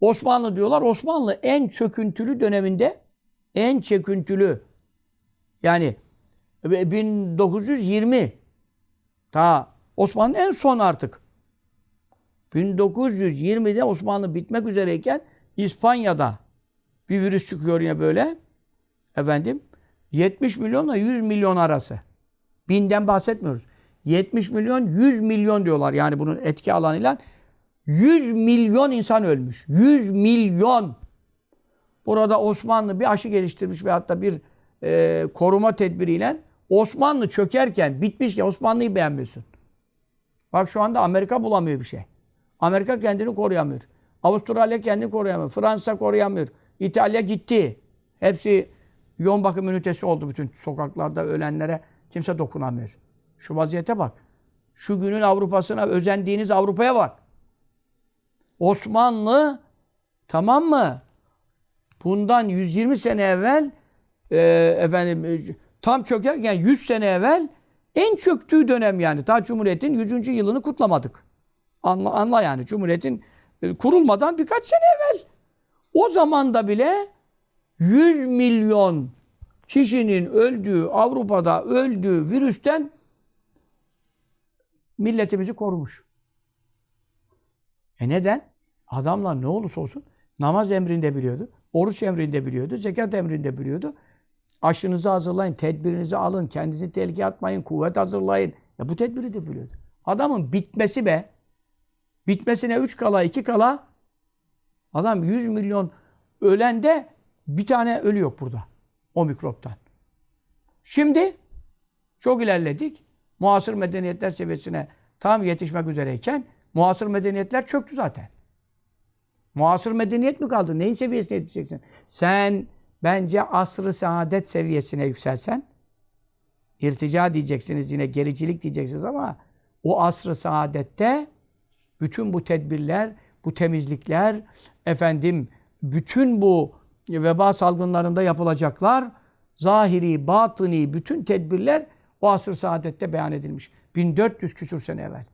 Osmanlı diyorlar. Osmanlı en çöküntülü döneminde en çöküntülü yani 1920 ta Osmanlı en son artık 1920'de Osmanlı bitmek üzereyken İspanya'da bir virüs çıkıyor yine böyle. Efendim 70 milyonla 100 milyon arası. Binden bahsetmiyoruz. 70 milyon 100 milyon diyorlar yani bunun etki alanıyla. 100 milyon insan ölmüş. 100 milyon. Burada Osmanlı bir aşı geliştirmiş ve hatta bir e, koruma tedbiriyle Osmanlı çökerken, bitmişken Osmanlı'yı beğenmiyorsun. Bak şu anda Amerika bulamıyor bir şey. Amerika kendini koruyamıyor. Avustralya kendini koruyamıyor. Fransa koruyamıyor. İtalya gitti. Hepsi yoğun bakım ünitesi oldu bütün sokaklarda ölenlere. Kimse dokunamıyor. Şu vaziyete bak. Şu günün Avrupa'sına özendiğiniz Avrupa'ya bak. Osmanlı tamam mı? Bundan 120 sene evvel e, efendim e, tam çökerken 100 sene evvel en çöktüğü dönem yani. Daha Cumhuriyet'in 100. yılını kutlamadık. Anla, anla yani Cumhuriyet'in e, kurulmadan birkaç sene evvel. O zamanda bile 100 milyon kişinin öldüğü, Avrupa'da öldüğü virüsten milletimizi korumuş. E neden? Adamlar ne olursa olsun namaz emrinde biliyordu, oruç emrinde biliyordu, zekat emrinde biliyordu. Aşınızı hazırlayın, tedbirinizi alın, kendinizi tehlikeye atmayın, kuvvet hazırlayın. Ya bu tedbiri de biliyordu. Adamın bitmesi be. Bitmesine 3 kala, 2 kala adam 100 milyon ölende bir tane ölü yok burada. O mikroptan. Şimdi çok ilerledik. Muasır medeniyetler seviyesine tam yetişmek üzereyken muasır medeniyetler çöktü zaten. Muasır medeniyet mi kaldı? Neyin seviyesine yetişeceksin? Sen bence asrı saadet seviyesine yükselsen irtica diyeceksiniz yine gericilik diyeceksiniz ama o asrı saadette bütün bu tedbirler, bu temizlikler, efendim bütün bu veba salgınlarında yapılacaklar, zahiri, batıni bütün tedbirler o asr-ı saadette beyan edilmiş. 1400 küsür sene evvel.